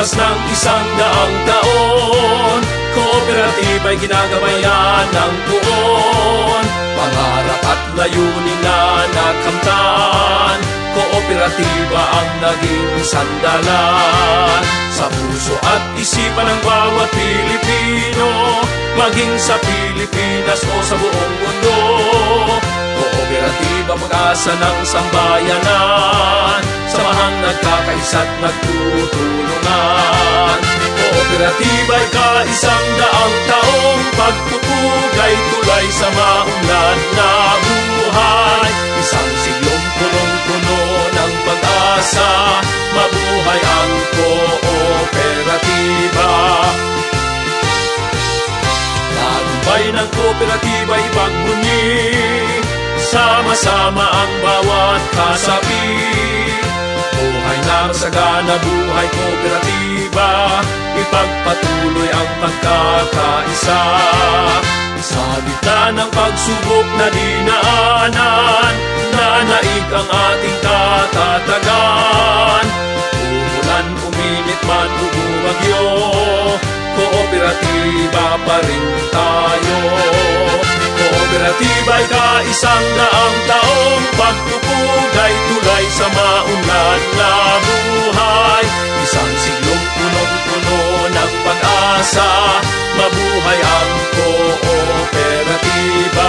isang daang taon. Kooperatiba'y ginagabayan ng buon. Pangarap at layunin na nakamtan. Kooperatiba ang naging sandalan. Sa puso at isipan ng bawat Pilipino Maging sa Pilipinas o sa buong mundo. Kooperatiba pag-asa ng sambayanan. Samahang nagkakaisa't nagtutulungan. Kooperatiba'y kaisang daang taong Pagpupugay tulay sa maunlad na buhay. Isang siglong punong-puno ng pag-asa Mabuhay ang kooperatiba. Tagumpay ng kooperatiba ay pagbunyi Sama-sama ang bawat kasapi Buhay na masagana, buhay kooperatiba. Ipagpatuloy ang pagkakaisa. Sa gitna ng pagsubok na dinaanan Nanaig ang ating katatagan Umulan, uminit man, bumagyo Kooperatiba pa rin tayo. Kooperatiba'y kaisang daang taong Mabuhay ang kooperatiba